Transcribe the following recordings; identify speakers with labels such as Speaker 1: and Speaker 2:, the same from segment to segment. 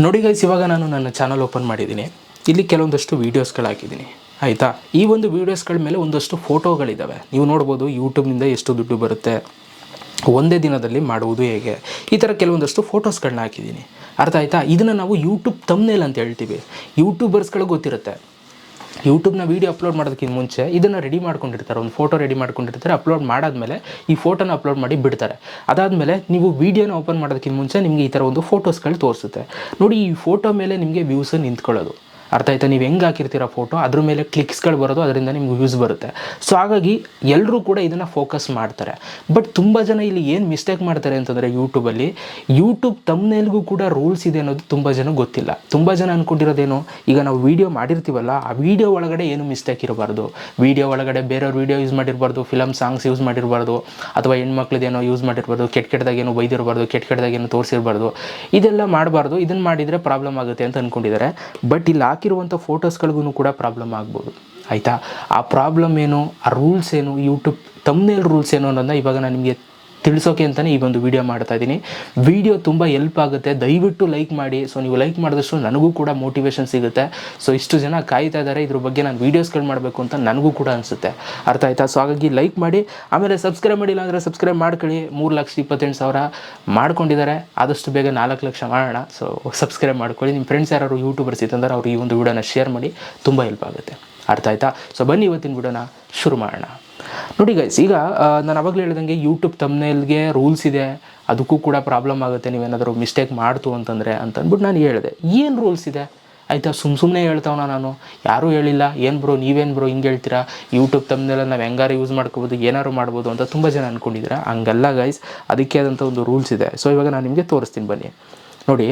Speaker 1: ನೋಡಿ ಗೈಸ್ ಇವಾಗ ನಾನು ನನ್ನ ಚಾನಲ್ ಓಪನ್ ಮಾಡಿದ್ದೀನಿ. ಇಲ್ಲಿ ಕೆಲವೊಂದಷ್ಟು ವೀಡಿಯೋಸ್ಗಳು ಹಾಕಿದ್ದೀನಿ ಆಯಿತಾ? ಈ ಒಂದು ವೀಡಿಯೋಸ್ಗಳ ಮೇಲೆ ಒಂದಷ್ಟು ಫೋಟೋಗಳಿದ್ದಾವೆ ನೀವು ನೋಡ್ಬೋದು ಯೂಟ್ಯೂಬ್ನಿಂದ ಎಷ್ಟು ದುಡ್ಡು ಬರುತ್ತೆ. ಒಂದೇ ದಿನದಲ್ಲಿ ಮಾಡುವುದು ಹೇಗೆ. ಈ ಥರ ಕೆಲವೊಂದಷ್ಟು ಫೋಟೋಸ್ಗಳನ್ನ ಹಾಕಿದ್ದೀನಿ. ಅರ್ಥ ಆಯಿತಾ? ಇದನ್ನು ನಾವು ಯೂಟ್ಯೂಬ್ ತಮ್ನೇಲ್ ಅಂತ ಹೇಳ್ತೀವಿ. ಯೂಟ್ಯೂಬರ್ಸ್ಗಳು ಗೊತ್ತಿರುತ್ತೆ. ಯೂಟ್ಯೂಬ್ನ ವೀಡಿಯೋ ಅಪ್ಲೋಡ್ ಮಾಡೋದಕ್ಕಿಂತ ಮುಂಚೆ ಇದನ್ನು ರೆಡಿ ಮಾಡ್ಕೊಂಡಿರ್ತಾರೆ, ಒಂದು ಫೋಟೋ ರೆಡಿ ಮಾಡ್ಕೊಂಡಿರ್ತಾರೆ ಅಪ್ಲೋಡ್ ಮಾಡಾದ್ಮೇಲೆ ಈ ಫೋಟೋನ ಅಪ್ಲೋಡ್ ಮಾಡಿ ಬಿಡ್ತಾರೆ. ಅದಾದಮೇಲೆ ನೀವು ವೀಡಿಯೋನ ಓಪನ್ ಮಾಡೋದಕ್ಕಿಂತ ಮುಂಚೆ ನಿಮಗೆ ಈ ಥರ ಒಂದು ಫೋಟೋಸ್ಗಳು ತೋರಿಸುತ್ತೆ. ನೋಡಿ ಈ ಫೋಟೋ ಮೇಲೆ ನಿಮಗೆ ವ್ಯೂಸ್ ನಿಂತ್ಕೊಳ್ಳೋದು. ಅರ್ಥ ಆಯ್ತಾ? ನೀವು ಹೆಂಗೆ ಹಾಕಿರ್ತೀರ ಫೋಟೋ ಅದ್ರ ಮೇಲೆ ಕ್ಲಿಕ್ಸ್ಗಳು ಬರೋದು, ಅದರಿಂದ ನಿಮ್ಗೆ ವ್ಯೂಸ್ ಬರುತ್ತೆ. ಸೊ ಹಾಗಾಗಿ ಎಲ್ಲರೂ ಕೂಡ ಇದನ್ನು ಫೋಕಸ್ ಮಾಡ್ತಾರೆ. ಬಟ್ ತುಂಬ ಜನ ಇಲ್ಲಿ ಏನು ಮಿಸ್ಟೇಕ್ ಮಾಡ್ತಾರೆ ಅಂತಂದರೆ ಯೂಟ್ಯೂಬಲ್ಲಿ ಯೂಟ್ಯೂಬ್ ತಮ್ಮನೇಲ್ಗೂ ಕೂಡ ರೂಲ್ಸ್ ಇದೆ ಅನ್ನೋದು ತುಂಬ ಜನ ಗೊತ್ತಿಲ್ಲ. ತುಂಬ ಜನ ಅಂದ್ಕೊಂಡಿರೋದೇನು ಈಗ ನಾವು ವೀಡಿಯೋ ಮಾಡಿರ್ತೀವಲ್ಲ, ಆ ವೀಡಿಯೋ ಒಳಗಡೆ ಏನು ಮಿಸ್ಟೇಕ್ ಇರಬಾರ್ದು? ವೀಡಿಯೋ ಒಳಗಡೆ ಬೇರೆಯವ್ರ ವೀಡಿಯೋ ಯೂಸ್ ಮಾಡಿರಬಾರ್ದು ಫಿಲಮ್ ಸಾಂಗ್ಸ್ ಯೂಸ್ ಮಾಡಿರಬಾರ್ದು, ಅಥವಾ ಹೆಣ್ಮಕ್ಳದ್ದೇನೋ ಯೂಸ್ ಮಾಡಿರಬಾರ್ದು, ಕೆಟ್ಟ ಕೆಟ್ಟದಾಗ ಏನೋ ಬೈದಿರಬಾರ್ದು, ಕೆಟ್ಟ ಕೆಟ್ಟದಾಗ ಏನೋ ತೋರಿಸಿರಬಾರ್ದು, ಇದೆಲ್ಲ ಮಾಡಬಾರ್ದು ಇದನ್ನು ಮಾಡಿದರೆ ಪ್ರಾಬ್ಲಮ್ ಆಗುತ್ತೆ ಅಂತ ಅಂದ್ಕೊಂಡಿದ್ದಾರೆ ಬಟ್ ಇಲ್ಲಿ ಹಾಕಿರುವಂಥ ಫೋಟೋಸ್ಗಳಿಗೂ ಕೂಡ ಪ್ರಾಬ್ಲಮ್ ಆಗ್ಬೋದು. ಆಯಿತಾ? ಆ ಪ್ರಾಬ್ಲಮ್ ಏನು? ಆ ರೂಲ್ಸ್ ಏನು? ಯೂಟ್ಯೂಬ್ ತಮ್ಮನೇಲ್ ರೂಲ್ಸ್ ಏನು ಅನ್ನೋದನ್ನ ಇವಾಗ ನಾನು ನಿಮಗೆ ತಿಳಿಸೋಕೆ ಅಂತಲೇ ಈ ಒಂದು ವಿಡಿಯೋ ಮಾಡ್ತಾ ಇದ್ದೀನಿ. ವಿಡಿಯೋ ತುಂಬ ಹೆಲ್ಪ್ ಆಗುತ್ತೆ. ದಯವಿಟ್ಟು ಲೈಕ್ ಮಾಡಿ. ಸೊ ನೀವು ಲೈಕ್ ಮಾಡಿದಷ್ಟು ನನಗೂ ಕೂಡ ಮೋಟಿವೇಶನ್ ಸಿಗುತ್ತೆ. ಸೊ ಇಷ್ಟು ಜನ ಕಾಯ್ತಾ ಇದ್ದಾರೆ. ಇದ್ರ ಬಗ್ಗೆ ನಾನು ವೀಡಿಯೋಸ್ಗಳು ಮಾಡಬೇಕು ಅಂತ ನನಗೂ ಕೂಡ ಅನಿಸುತ್ತೆ. ಅರ್ಥ ಆಯ್ತಾ? ಸೊ ಹಾಗಾಗಿ ಲೈಕ್ ಮಾಡಿ. ಆಮೇಲೆ ಸಬ್ಸ್ಕ್ರೈಬ್ ಮಾಡಿಲ್ಲ ಅಂದರೆ ಸಬ್ಸ್ಕ್ರೈಬ್ ಮಾಡ್ಕೊಳ್ಳಿ. ಮೂರು ಲಕ್ಷದ ಇಪ್ಪತ್ತೆಂಟು ಸಾವಿರ ಮಾಡ್ಕೊಂಡಿದ್ದಾರೆ. ಆದಷ್ಟು ಬೇಗ ನಾಲ್ಕು ಲಕ್ಷ ಮಾಡೋಣ. ಸೊ ಸಬ್ಸ್ಕ್ರೈಬ್ ಮಾಡ್ಕೊಳ್ಳಿ. ನಿಮ್ಮ ಫ್ರೆಂಡ್ಸ್ ಯಾರು ಯೂಟ್ಯೂಬರ್ಸ್ ಇತ್ತಂದ್ರೆ ಅವ್ರು ಈ ಒಂದು ವಿಡಿಯೋನ ಶೇರ್ ಮಾಡಿ. ತುಂಬ ಹೆಲ್ಪ್ ಆಗುತ್ತೆ. ಅರ್ಥ ಆಯ್ತಾ? ಸೊ ಬನ್ನಿ ಇವತ್ತಿನ ವಿಡಿಯೋನ ಶುರು ಮಾಡೋಣ. ನೋಡಿ ಗೈಸ್ ಈಗ ನಾನು ಅವಾಗಲೇ ಹೇಳ್ದಂಗೆ ಯೂಟ್ಯೂಬ್ ತಮ್ಮನೇಲ್ಗೆ ರೂಲ್ಸ್ ಇದೆ, ಅದಕ್ಕೂ ಕೂಡ ಪ್ರಾಬ್ಲಮ್ ಆಗುತ್ತೆ ನೀವೇನಾದರೂ ಮಿಸ್ಟೇಕ್ ಮಾಡ್ತು ಅಂತಂದರೆ ಅಂತ ಅಂದ್ಬಿಟ್ಟು ನಾನು ಹೇಳಿದೆ. ಏನು ರೂಲ್ಸ್ ಇದೆ? ಆಯಿತಾ ಸುಮ್ಮ ಸುಮ್ಮನೆ ಹೇಳ್ತಾವನ ನಾನು. ಯಾರೂ ಹೇಳಿಲ್ಲ, ಏನು ಬ್ರೋ ನೀವೇನು ಬ್ರೋ ಹಿಂಗೆ ಹೇಳ್ತೀರಾ? ಯೂಟ್ಯೂಬ್ ತಮ್ಮನೆಲ್ಲ ನಾವು ಹೆಂಗಾರು ಯೂಸ್ ಮಾಡ್ಕೋಬೋದು, ಏನಾರು ಮಾಡ್ಬೋದು ಅಂತ ತುಂಬ ಜನ ಅಂದ್ಕೊಂಡಿದ್ದೀರಾ ಹಂಗಲ್ಲ ಗೈಸ್ ಅದಕ್ಕೆ ಆದಂಥ ಒಂದು ರೂಲ್ಸ್ ಇದೆ. ಸೊ ಇವಾಗ ನಾನು ನಿಮಗೆ ತೋರಿಸ್ತೀನಿ ಬನ್ನಿ. ನೋಡಿ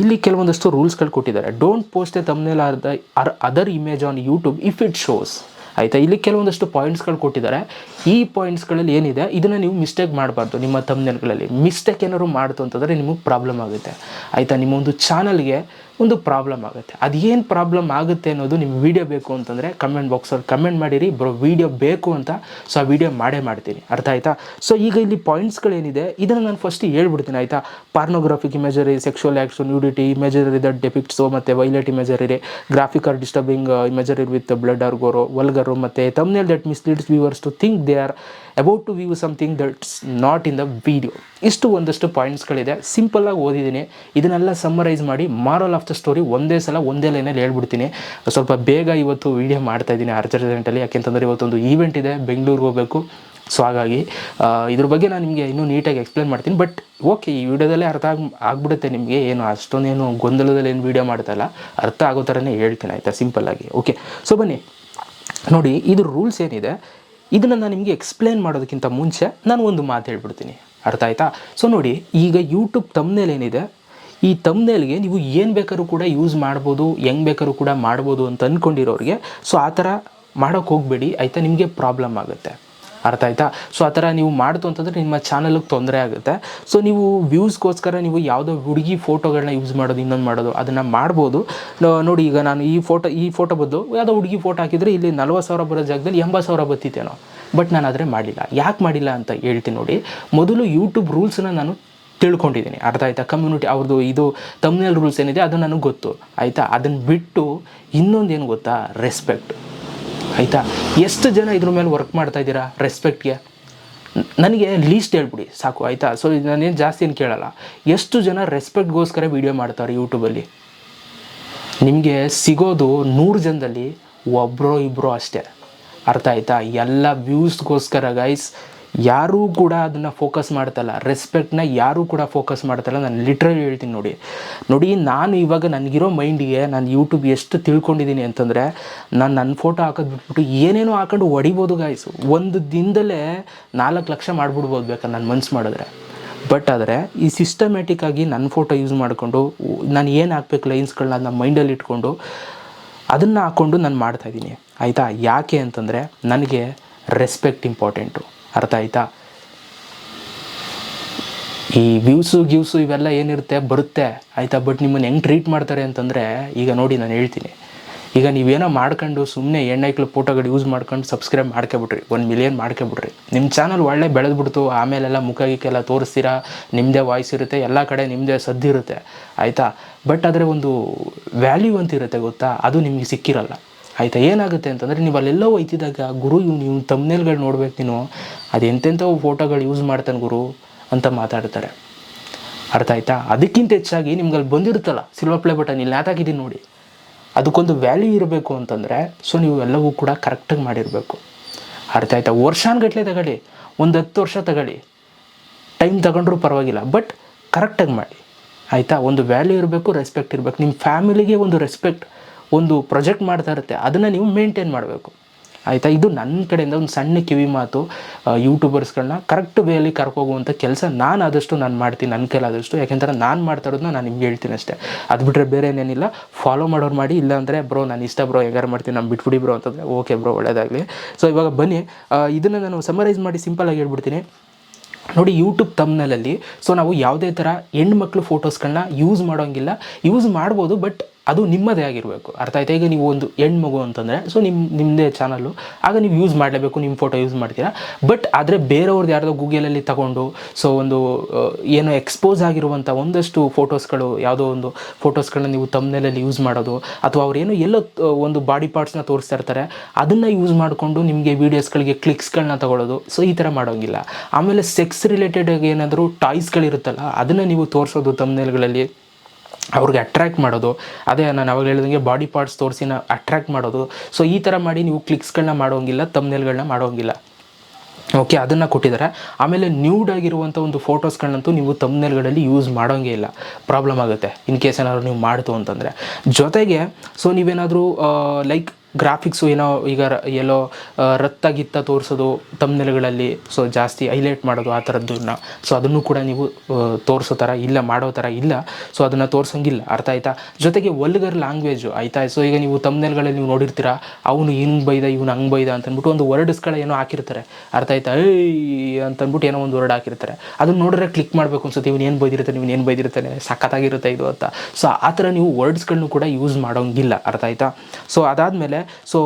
Speaker 1: ಇಲ್ಲಿ ಕೆಲವೊಂದಷ್ಟು ರೂಲ್ಸ್ಗಳು ಕೊಟ್ಟಿದ್ದಾರೆ. Don't post a thumbnail or the or other image on YouTube if it shows ಆಯಿತಾ? ಇಲ್ಲಿ ಕೆಲವೊಂದಷ್ಟು ಪಾಯಿಂಟ್ಸ್ಗಳು ಕೊಟ್ಟಿದ್ದಾರೆ. ಈ ಪಾಯಿಂಟ್ಸ್ಗಳಲ್ಲಿ ಏನಿದೆ? ಇದನ್ನು ನೀವು ಮಿಸ್ಟೇಕ್ ಮಾಡಬಾರ್ದು ನಿಮ್ಮ ತಮ್ನೇಲ್ಗಳಲ್ಲಿ ಮಿಸ್ಟೇಕ್ ಏನಾದ್ರು ಮಾಡ್ತು ಅಂತಂದರೆ ನಿಮಗೆ ಪ್ರಾಬ್ಲಮ್ ಆಗುತ್ತೆ. ಆಯಿತಾ? ನಿಮ್ಮ ಒಂದು ಚಾನಲ್ಗೆ ಒಂದು ಪ್ರಾಬ್ಲಮ್ ಆಗುತ್ತೆ. ಅದೇನು ಪ್ರಾಬ್ಲಮ್ ಆಗುತ್ತೆ ಅನ್ನೋದು ನಿಮ್ಮ ವೀಡಿಯೋ ಬೇಕು ಅಂತಂದರೆ ಕಮೆಂಟ್ ಬಾಕ್ಸಲ್ಲಿ ಕಮೆಂಟ್ ಮಾಡಿರಿ. ಬ್ರೋ ವೀಡಿಯೋ ಬೇಕು ಅಂತ ಸೊ ಆ ವೀಡಿಯೋ ಮಾಡೇ ಮಾಡ್ತೀನಿ. ಅರ್ಥ ಆಯಿತಾ? ಸೊ ಈಗ ಇಲ್ಲಿ ಪಾಯಿಂಟ್ಸ್ಗಳೇನಿದೆ ಇದನ್ನು ನಾನು ಫಸ್ಟ್ ಹೇಳ್ಬಿಡ್ತೀನಿ, ಆಯಿತಾ? Pornographic imagery sexual action nudity imagery that depicts ಮತ್ತು violent imagery graphic or disturbing imagery with blood or gore vulgar ಮತ್ತು thumbnail that misleads viewers to think they are about to view something that's not in the video ಇಷ್ಟು ಒಂದಷ್ಟು ಪಾಯಿಂಟ್ಸ್ಗಳಿದೆ ಸಿಂಪಲ್ಲಾಗಿ ಓದಿದ್ದೀನಿ. ಇದನ್ನೆಲ್ಲ summarise ಮಾಡಿ moral of the story ಒಂದೇ ಸಲ ಒಂದೇ ಲೈನಲ್ಲಿ ಹೇಳ್ಬಿಡ್ತೀನಿ. ಸ್ವಲ್ಪ ಬೇಗ ಇವತ್ತು ವೀಡಿಯೋ ಮಾಡ್ತಾ ಇದ್ದೀನಿ ಅರ್ಜೆಂಟಲ್ಲಿ ಯಾಕೆಂತಂದರೆ ಇವತ್ತೊಂದು ಈವೆಂಟ್ ಇದೆ, ಬೆಂಗಳೂರಿಗೆ ಹೋಗಬೇಕು. ಸೊ ಹಾಗಾಗಿ ಇದ್ರ ಬಗ್ಗೆ ನಾನು ನಿಮಗೆ ಇನ್ನೂ ನೀಟಾಗಿ ಎಕ್ಸ್ಪ್ಲೇನ್ ಮಾಡ್ತೀನಿ. ಬಟ್ ಓಕೆ ಈ ವಿಡಿಯೋದಲ್ಲೇ ಅರ್ಥ ಆಗಿ, ಆಗ್ಬಿಡುತ್ತೆ ನಿಮಗೆ. ಏನು, ಅಷ್ಟೊಂದೇನು ಗೊಂದಲದಲ್ಲಿ ಏನು ವೀಡಿಯೋ ಮಾಡ್ತಾಯಿಲ್ಲ ಅರ್ಥ ಆಗೋ ಥರನೇ ಹೇಳ್ತೀನಿ, ಆಯಿತಾ? ಸಿಂಪಲ್ಲಾಗಿ ಓಕೆ ಸೊ ಬನ್ನಿ. ನೋಡಿ, ಇದು ರೂಲ್ಸ್ ಏನಿದೆ? ಇದನ್ನು ನಾನು ನಿಮಗೆ ಎಕ್ಸ್ಪ್ಲೇನ್ ಮಾಡೋದಕ್ಕಿಂತ ಮುಂಚೆ ನಾನು ಒಂದು ಮಾತು ಹೇಳ್ಬಿಡ್ತೀನಿ. ಅರ್ಥ ಆಯ್ತಾ? ಸೊ ನೋಡಿ, ಈಗ ಯೂಟ್ಯೂಬ್ ತಮ್ನೇಲ್ ಏನಿದೆ? ಈ ತಮ್ನೇಲ್ಗೆ ನೀವು ಏನು ಬೇಕಾದ್ರೂ ಕೂಡ ಯೂಸ್ ಮಾಡ್ಬೋದು, ಹೆಂಗೆ ಬೇಕಾದ್ರೂ ಕೂಡ ಮಾಡ್ಬೋದು ಅಂತ ಅಂದ್ಕೊಂಡಿರೋರಿಗೆ ಸೊ ಆ ಥರ ಮಾಡೋಕ್ಕೆ ಹೋಗಬೇಡಿ, ಆಯಿತಾ? ನಿಮಗೆ ಪ್ರಾಬ್ಲಮ್ ಆಗುತ್ತೆ. ಅರ್ಥ ಆಯ್ತಾ? ಸೊ ಆ ಥರ ನೀವು ಮಾಡ್ತು ಅಂತಂದರೆ ನಿಮ್ಮ ಚಾನಲ್ಗೆ ತೊಂದರೆ ಆಗುತ್ತೆ. ಸೊ ನೀವು ವ್ಯೂಸ್ಗೋಸ್ಕರ ನೀವು ಯಾವುದೋ ಹುಡುಗಿ ಫೋಟೋಗಳನ್ನ ಯೂಸ್ ಮಾಡೋದು, ಇನ್ನೊಂದು ಮಾಡೋದು, ಅದನ್ನು ಮಾಡ್ಬೋದು. ನೋಡಿ, ಈಗ ನಾನು ಈ ಫೋಟೋ ಈ ಫೋಟೋ ಬದಲು ಯಾವುದೋ ಹುಡುಗಿ ಫೋಟೋ ಹಾಕಿದರೆ ಇಲ್ಲಿ ನಲ್ವತ್ತು ಸಾವಿರ ಬರೋ ಜಾಗದಲ್ಲಿ ಎಂಬತ್ತು ಸಾವಿರ ಬತ್ತಿತ್ತೇನೋ. ಬಟ್ ನಾನು ಆದರೆ ಮಾಡಿಲ್ಲ. ಯಾಕೆ ಮಾಡಿಲ್ಲ ಅಂತ ಹೇಳ್ತೀನಿ ನೋಡಿ, ಮೊದಲು ಯೂಟ್ಯೂಬ್ ರೂಲ್ಸನ್ನ ನಾನು ತಿಳ್ಕೊಂಡಿದ್ದೀನಿ. ಅರ್ಥ ಆಯ್ತಾ? ಕಮ್ಯುನಿಟಿ ಅವ್ರದ್ದು ಇದು ತಮ್ಮನೇಲಿ ರೂಲ್ಸ್ ಏನಿದೆ, ಅದು ನನಗೆ ಗೊತ್ತು. ಆಯಿತಾ? ಅದನ್ನು ಬಿಟ್ಟು ಇನ್ನೊಂದೇನು ಗೊತ್ತಾ? ರೆಸ್ಪೆಕ್ಟ್ ಆಯಿತಾ? ಎಷ್ಟು ಜನ ಇದ್ರ ಮೇಲೆ ವರ್ಕ್ ಮಾಡ್ತಾ ಇದ್ದೀರಾ? ರೆಸ್ಪೆಕ್ಟ್ಗೆ ನನಗೆ ಲೀಸ್ಟ್ ಹೇಳ್ಬಿಡಿ. ಸಾಕು, ಆಯಿತಾ? ಸೊ ನಾನೇನು ಜಾಸ್ತಿ ಏನು ಕೇಳಲ್ಲ. ಎಷ್ಟು ಜನ ರೆಸ್ಪೆಕ್ಟ್ಗೋಸ್ಕರ ವೀಡಿಯೋ ಮಾಡ್ತಾರೆ ಯೂಟ್ಯೂಬಲ್ಲಿ ನಿಮಗೆ ಸಿಗೋದು ನೂರು ಜನದಲ್ಲಿ ಒಬ್ಬರೋ ಇಬ್ಬರೋ ಅಷ್ಟೇ. ಅರ್ಥ ಆಯ್ತಾ? ಎಲ್ಲ ವ್ಯೂಸ್ಗೋಸ್ಕರ ಗೈಸ್ ಯಾರೂ ಕೂಡ ಅದನ್ನು ಫೋಕಸ್ ಮಾಡ್ತಲ್ಲ. ರೆಸ್ಪೆಕ್ಟ್ನ ಯಾರೂ ಕೂಡ ಫೋಕಸ್ ಮಾಡ್ತಲ್ಲ. ನಾನು ಲಿಟ್ರಲಿ ಹೇಳ್ತೀನಿ ನೋಡಿ. ನೋಡಿ, ನಾನು ಇವಾಗ ನನಗಿರೋ ಮೈಂಡಿಗೆ ನಾನು ಯೂಟ್ಯೂಬ್ ಎಷ್ಟು ತಿಳ್ಕೊಂಡಿದ್ದೀನಿ ಅಂತಂದರೆ, ನಾನು ನನ್ನ ಫೋಟೋ ಹಾಕೋದು ಬಿಟ್ಬಿಟ್ಟು ಏನೇನೋ ಹಾಕೊಂಡು ಹೊಡಿಬೋದು ಗಾಯ್ಸು ಒಂದು ದಿನದಲ್ಲೇ ನಾಲ್ಕು ಲಕ್ಷ ಮಾಡಿಬಿಡ್ಬೋದು ಬೇಕಾ ನಾನು ಮನ್ಸು ಮಾಡಿದ್ರೆ. ಬಟ್ ಆದರೆ, ಈ ಸಿಸ್ಟಮ್ಯಾಟಿಕ್ಕಾಗಿ ನನ್ನ ಫೋಟೋ ಯೂಸ್ ಮಾಡಿಕೊಂಡು, ನಾನು ಏನು ಹಾಕ್ಬೇಕು ಲೈನ್ಸ್ಗಳನ್ನ ನನ್ನ ಮೈಂಡಲ್ಲಿ ಇಟ್ಕೊಂಡು, ಅದನ್ನು ಹಾಕ್ಕೊಂಡು ನಾನು ಮಾಡ್ತಾಯಿದ್ದೀನಿ ಆಯಿತಾ? ಯಾಕೆ ಅಂತಂದರೆ, ನನಗೆ ರೆಸ್ಪೆಕ್ಟ್ ಇಂಪಾರ್ಟೆಂಟು ಅರ್ಥ ಆಯ್ತಾ? ಈ ವ್ಯೂಸು ಗ್ಯೂಸು ಇವೆಲ್ಲ ಏನಿರುತ್ತೆ? ಬರುತ್ತೆ. ಆಯಿತಾ? ಬಟ್ ನಿಮ್ಮನ್ನು ಹೆಂಗೆ ಟ್ರೀಟ್ ಮಾಡ್ತಾರೆ ಅಂತಂದರೆ, ಈಗ ನೋಡಿ ನಾನು ಹೇಳ್ತೀನಿ. ಈಗ ನೀವೇನೋ ಮಾಡ್ಕೊಂಡು ಸುಮ್ಮನೆ ಹೆಣ್ಣೈಕ್ಳು ಫೋಟೋಗಳು ಯೂಸ್ ಮಾಡ್ಕೊಂಡು ಸಬ್ಸ್ಕ್ರೈಬ್ ಮಾಡ್ಕೊಬಿಟ್ರಿ. ಒಂದು ಮಿಲಿಯನ್ ಮಾಡ್ಕೊಬಿಟ್ರಿ. ನಿಮ್ಮ ಚಾನಲ್ ಒಳ್ಳೆ ಬೆಳೆದ್ಬಿಡ್ತು, ಆಮೇಲೆಲ್ಲ ಮುಖ ಗಿಕ್ಕೆಲ್ಲ ತೋರಿಸ್ತೀರಾ ನಿಮ್ಮದೇ ವಾಯ್ಸ್ ಇರುತ್ತೆ, ಎಲ್ಲ ಕಡೆ ನಿಮ್ಮದೇ ಸದ್ದಿರುತ್ತೆ. ಆಯಿತಾ? ಬಟ್ ಆದರೆ ಒಂದು ವ್ಯಾಲ್ಯೂ ಅಂತ ಇರುತ್ತೆ, ಗೊತ್ತಾ? ಅದು ನಿಮಗೆ ಸಿಕ್ಕಿರಲ್ಲ. ಆಯಿತಾ, ಏನಾಗುತ್ತೆ ಅಂತಂದರೆ ನೀವು ಅಲ್ಲೆಲ್ಲೋ ಒಯ್ತಿದ್ದಾಗ ಗುರು, ಇವ್ನು ನೀವು ತಮ್ನೇಲ್ಗಳು ನೋಡ್ಬೇಕು ನೀನು, ಅದು ಎಂತೆಂಥವು ಫೋಟೋಗಳು ಯೂಸ್ ಮಾಡ್ತಾನೆ ಗುರು ಅಂತ ಮಾತಾಡ್ತಾರೆ. ಅರ್ಥ ಆಯ್ತಾ? ಅದಕ್ಕಿಂತ ಹೆಚ್ಚಾಗಿ ನಿಮ್ಗೆ ಅಲ್ಲಿ ಬಂದಿರುತ್ತಲ್ಲ ಸಿಲ್ವರ್ ಪ್ಲೇ ಬಟನ್ ಇಲ್ಲಿ ನೇತಾಕಿದ್ದೀನಿ ನೋಡಿ. ಅದಕ್ಕೊಂದು ವ್ಯಾಲ್ಯೂ ಇರಬೇಕು ಅಂತಂದರೆ ಸೊ ನೀವು ಎಲ್ಲವೂ ಕೂಡ ಕರೆಕ್ಟಾಗಿ ಮಾಡಿರಬೇಕು. ಅರ್ಥ ಆಯ್ತಾ? ವರ್ಷಾನ್ಗಟ್ಲೆ ತಗೊಳ್ಳಿ, ಒಂದು ಹತ್ತು ವರ್ಷ ತಗೊಳ್ಳಿ. ಟೈಮ್ ತಗೊಂಡ್ರೂ ಪರವಾಗಿಲ್ಲ ಬಟ್ ಕರೆಕ್ಟಾಗಿ ಮಾಡಿ. ಆಯಿತಾ? ಒಂದು ವ್ಯಾಲ್ಯೂ ಇರಬೇಕು ರೆಸ್ಪೆಕ್ಟ್ ಇರಬೇಕು. ನಿಮ್ಮ ಫ್ಯಾಮಿಲಿಗೆ ಒಂದು ರೆಸ್ಪೆಕ್ಟ್ ಒಂದು ಪ್ರೊಜೆಕ್ಟ್ ಮಾಡ್ತಾ ಇರುತ್ತೆ, ಅದನ್ನು ನೀವು ಮೇಂಟೈನ್ ಮಾಡಬೇಕು. ಆಯಿತಾ? ಇದು ನನ್ನ ಕಡೆಯಿಂದ ಒಂದು ಸಣ್ಣ ಕಿವಿ ಮಾತು ಯೂಟ್ಯೂಬರ್ಸ್ಗಳನ್ನ ಕರೆಕ್ಟ್ ವೇಯಲ್ಲಿ ಕರ್ಕೋಗುವಂಥ ಕೆಲಸ ನಾನು ಆದಷ್ಟು ನಾನು ಮಾಡ್ತೀನಿ ನನ್ನ ಕೈಲಾದಷ್ಟು ಯಾಕೆಂದ್ರೆ ನಾನು ಮಾಡ್ತಾ ಇರೋದನ್ನ ನಾನು ನಿಮ್ಗೆ ಹೇಳ್ತೀನಿ ಅಷ್ಟೇ. ಅದು ಬಿಟ್ಟರೆ ಬೇರೆ ಏನೇನಿಲ್ಲ. ಫಾಲೋ ಮಾಡೋರು ಮಾಡಿ, ಇಲ್ಲಾಂದರೆ ಬ್ರೋ ನಾನು ಇಷ್ಟ ಬ್ರೋ, ಹೆಂಗಾರು ಮಾಡ್ತೀನಿ ನಾನು ಬಿಟ್ಬಿಡಿ ಬ್ರೋ ಅಂತಂದರೆ ಓಕೆ ಬ್ರೋ, ಒಳ್ಳೇದಾಗಲಿ. ಸೊ ಇವಾಗ ಬನ್ನಿ. ಇದನ್ನು ನಾನು ಸಮರೈಸ್ ಮಾಡಿ ಸಿಂಪಲಾಗಿ ಹೇಳ್ಬಿಡ್ತೀನಿ. ನೋಡಿ ಯೂಟ್ಯೂಬ್ ತಮ್ನಲಲ್ಲಿ ಸೊ ನಾವು ಯಾವುದೇ ಥರ ಹೆಣ್ಮಕ್ಳು ಫೋಟೋಸ್ಗಳನ್ನ ಯೂಸ್ ಮಾಡೋಂಗಿಲ್ಲ. ಯೂಸ್ ಮಾಡ್ಬೋದು ಬಟ್ ಅದು ನಿಮ್ಮದೇ ಆಗಿರಬೇಕು. ಅರ್ಥ ಆಯ್ತಾ? ಈಗ ನೀವು ಒಂದು ಹೆಣ್ಮಗು ಅಂತಂದರೆ ಸೊ ನಿಮ್ಮ ನಿಮ್ಮದೇ ಚಾನಲ್ಲು ಆಗ ನೀವು ಯೂಸ್ ಮಾಡಲೇಬೇಕು ನಿಮ್ಮ ಫೋಟೋ ಯೂಸ್ ಮಾಡ್ತೀರಾ. ಬಟ್ ಆದರೆ ಬೇರೆಯವ್ರದ್ದು ಯಾರ್ದೋ ಗೂಗಲಲ್ಲಿ ತಗೊಂಡು ಸೊ ಒಂದು ಏನೋ ಎಕ್ಸ್ಪೋಸ್ ಆಗಿರುವಂಥ ಒಂದಷ್ಟು ಫೋಟೋಸ್ಗಳು ಯಾವುದೋ ಒಂದು ಫೋಟೋಸ್ಗಳನ್ನ ನೀವು ತಮ್ನೆಲಲ್ಲಿ ಯೂಸ್ ಮಾಡೋದು, ಅಥವಾ ಅವ್ರೇನೋ ಎಲ್ಲೋ ಒಂದು ಬಾಡಿ ಪಾರ್ಟ್ಸ್ನ ತೋರಿಸ್ತಾ ಇರ್ತಾರೆ, ಅದನ್ನು ಯೂಸ್ ಮಾಡಿಕೊಂಡು ನಿಮಗೆ ವೀಡಿಯೋಸ್ಗಳಿಗೆ ಕ್ಲಿಕ್ಸ್ಗಳನ್ನ ತಗೊಳ್ಳೋದು ಸೊ ಈ ಥರ ಮಾಡೋಂಗಿಲ್ಲ. ಆಮೇಲೆ ಸೆಕ್ಸ್ ರಿಲೇಟೆಡ್ ಏನಾದರೂ ಟಾಯ್ಸ್ಗಳಿರುತ್ತಲ್ಲ ಅದನ್ನು ನೀವು ತೋರಿಸೋದು ತಮ್ನೆಲ್ಗಳಲ್ಲಿ ಅವ್ರಿಗೆ ಅಟ್ರ್ಯಾಕ್ಟ್ ಮಾಡೋದು. ಅದೇ ನಾನು ಅವಾಗ ಹೇಳಿದಂಗೆ ಬಾಡಿ ಪಾರ್ಟ್ಸ್ ತೋರಿಸಿ ಅಟ್ರ್ಯಾಕ್ಟ್ ಮಾಡೋದು. ಸೊ ಈ ಥರ ಮಾಡಿ ನೀವು ಕ್ಲಿಕ್ಸ್ಗಳನ್ನ ಮಾಡೋಂಗಿಲ್ಲ ತಮ್ನೆಲ್ಗಳನ್ನ ಮಾಡೋಂಗಿಲ್ಲ. ಓಕೆ ಅದನ್ನು ಕೊಟ್ಟಿದ್ದಾರೆ ಆಮೇಲೆ ನ್ಯೂಡ್ ಆಗಿರುವಂಥ ಒಂದು ಫೋಟೋಸ್ಗಳನ್ನಂತೂ ನೀವು ತಮ್ನೆಲ್ಗಳಲ್ಲಿ ಯೂಸ್ ಮಾಡೋಂಗೇ ಇಲ್ಲ. ಪ್ರಾಬ್ಲಮ್ ಆಗುತ್ತೆ. ಇನ್ ಕೇಸ್ ಏನಾದರೂ ನೀವು ಮಾಡ್ತು ಅಂತಂದರೆ. ಜೊತೆಗೆ ಸೊ ನೀವೇನಾದರೂ ಲೈಕ್ ಗ್ರಾಫಿಕ್ಸು ಏನೋ ಈಗ ಎಲ್ಲೋ ರಕ್ತ ಗಿತ್ತ ತೋರಿಸೋದು ತಮ್ನೆಲ್ಗಳಲ್ಲಿ ಸೊ ಜಾಸ್ತಿ ಹೈಲೈಟ್ ಮಾಡೋದು ಆ ಥರದ್ದನ್ನ ಸೊ ಅದನ್ನು ಕೂಡ ನೀವು ತೋರಿಸೋ ಥರ ಇಲ್ಲ, ಮಾಡೋ ಥರ ಇಲ್ಲ. ಸೊ ಅದನ್ನು ತೋರ್ಸೋಂಗಿಲ್ಲ. ಅರ್ಥ ಆಯ್ತಾ? ಜೊತೆಗೆ ವಲ್ಗರ್ ಲ್ಯಾಂಗ್ವೇಜು ಆಯ್ತಾ? ಸೊ ಈಗ ನೀವು ತಮ್ನೆಲ್ಗಳಲ್ಲಿ ನೀವು ನೋಡಿರ್ತೀರಾ, ಅವನು ಹಿಂಗೆ ಬೈದ, ಇವನು ಹಂಗೆ ಬೈದ ಅಂತ ಅಂದ್ಬಿಟ್ಟು ಒಂದು ವರ್ಡ್ಸ್ಗಳ ಏನೋ ಹಾಕಿರ್ತಾರೆ. ಅರ್ಥ ಆಯ್ತಾ? ಏಯ್ ಅಂತಂದ್ಬಿಟ್ಟು ಏನೋ ಒಂದು ವರ್ಡ್ ಹಾಕಿರ್ತಾರೆ. ಅದನ್ನ ನೋಡಿದ್ರೆ ಕ್ಲಿಕ್ ಮಾಡಬೇಕು ಅನ್ಸುತ್ತೆ. ಇವನು ಏನು ಬೈದಿರ್ತಾನೆ, ಇವನು ಏನು ಬೈದಿರ್ತಾನೆ. ಸಖತ್ತಾಗಿರುತ್ತೆ ಇದು ಅಂತ. ಸೊ ಆ ಥರ ನೀವು ವರ್ಡ್ಸ್ಗಳನ್ನು ಕೂಡ ಯೂಸ್ ಮಾಡೋಂಗಿಲ್ಲ. ಅರ್ಥ ಆಯ್ತಾ? ಸೊ ಅದಾದಮೇಲೆ ಸೊ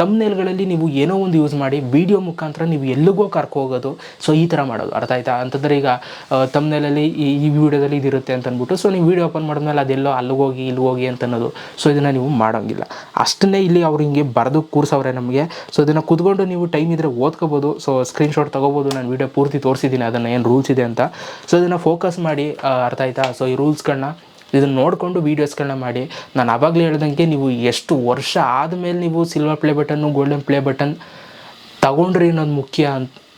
Speaker 1: ತಮ್ನೇಲ್ಗಳಲ್ಲಿ ನೀವು ಏನೋ ಒಂದು ಯೂಸ್ ಮಾಡಿ ವಿಡಿಯೋ ಮುಖಾಂತರ ನೀವು ಎಲ್ಲಿಗೋ ಕರ್ಕೊ ಹೋಗೋದು ಸೊ ಈ ಥರ ಮಾಡೋದು. ಅರ್ಥ ಆಯ್ತಾ? ಅಂತಂದ್ರೆ ಈಗ ತಮ್ನೇಲಲ್ಲಿ ಈ ಈ ವಿಡಿಯೋದಲ್ಲಿ ಇದಿರುತ್ತೆ ಅಂತ ಅಂದ್ಬಿಟ್ಟು ಸೊ ನೀವು ವಿಡಿಯೋ ಓಪನ್ ಮಾಡಿದ್ಮೇಲೆ ಅದೆಲ್ಲೋ ಅಲ್ಲಿಗೋಗಿ ಇಲ್ಲಿ ಹೋಗಿ ಅಂತ ಅನ್ನೋದು ಸೊ ಇದನ್ನು ನೀವು ಮಾಡೋಂಗಿಲ್ಲ. ಅಷ್ಟನ್ನೇ ಇಲ್ಲಿ ಅವ್ರು ಹಿಂಗೆ ಬರೆದು ಕೂರಿಸವ್ರೆ ನಮಗೆ. ಸೊ ಇದನ್ನು ಕುತ್ಕೊಂಡು ನೀವು ಟೈಮ್ ಇದ್ದರೆ ಓದ್ಕೋಬೋದು. ಸೊ ಸ್ಕ್ರೀನ್ಶಾಟ್ ತೊಗೋಬೋದು. ನಾನು ವಿಡಿಯೋ ಪೂರ್ತಿ ತೋರಿಸಿದ್ದೀನಿ. ಅದನ್ನು ಏನು ರೂಲ್ಸ್ ಇದೆ ಅಂತ. ಸೊ ಇದನ್ನು ಫೋಕಸ್ ಮಾಡಿ ಅರ್ಥ ಆಯ್ತಾ? ಸೊ ಈ ರೂಲ್ಸ್ಗಳನ್ನ ಇದನ್ನು ನೋಡಿಕೊಂಡು ವೀಡಿಯೋಸ್ಗಳನ್ನ ಮಾಡಿ. ನಾನು ಆವಾಗಲೇ ಹೇಳ್ದಂಗೆ ನೀವು ಎಷ್ಟು ವರ್ಷ ಆದಮೇಲೆ ನೀವು silver play button golden play button ತಗೊಂಡ್ರಿ ಅನ್ನೋದು ಮುಖ್ಯ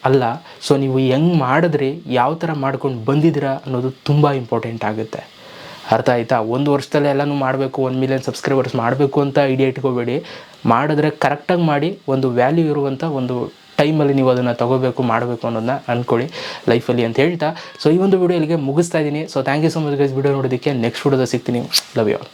Speaker 1: ಅಲ್ಲ. ಸೊ ನೀವು ಹೆಂಗೆ ಮಾಡಿದ್ರಿ ಯಾವ ಥರ ಮಾಡ್ಕೊಂಡು ಬಂದಿದ್ದೀರಾ ಅನ್ನೋದು ತುಂಬ ಇಂಪಾರ್ಟೆಂಟ್ ಆಗುತ್ತೆ. ಅರ್ಥ ಆಯಿತಾ? ಒಂದು ವರ್ಷದಲ್ಲೇ ಎಲ್ಲನೂ ಮಾಡಬೇಕು, ಒಂದು ಮಿಲಿಯನ್ ಸಬ್ಸ್ಕ್ರೈಬರ್ಸ್ ಮಾಡಬೇಕು ಅಂತ ಐಡಿಯಾ ಇಟ್ಕೋಬೇಡಿ. ಮಾಡಿದ್ರೆ ಕರೆಕ್ಟಾಗಿ ಮಾಡಿ ಒಂದು ವ್ಯಾಲ್ಯೂ ಇರುವಂಥ ಒಂದು ಟೈಮಲ್ಲಿ ನೀವು ಅದನ್ನು ತಗೋಬೇಕು, ಮಾಡಬೇಕು ಅನ್ನೋದನ್ನ ಅಂದ್ಕೊಳ್ಳಿ ಲೈಫಲ್ಲಿ ಅಂತ ಹೇಳ್ತಾ. ಸೊ ಈ ಒಂದು ವಿಡಿಯೋ ಇಲ್ಲಿಗೆ ಮುಗಿಸ್ತಾ ಇದ್ದೀನಿ. So thank you so much guys video ನೋಡೋದಕ್ಕೆ ನೆಕ್ಸ್ಟ್ ವಿಡಿಯೋದ ಸಿಗ್ತೀನಿ. Love you all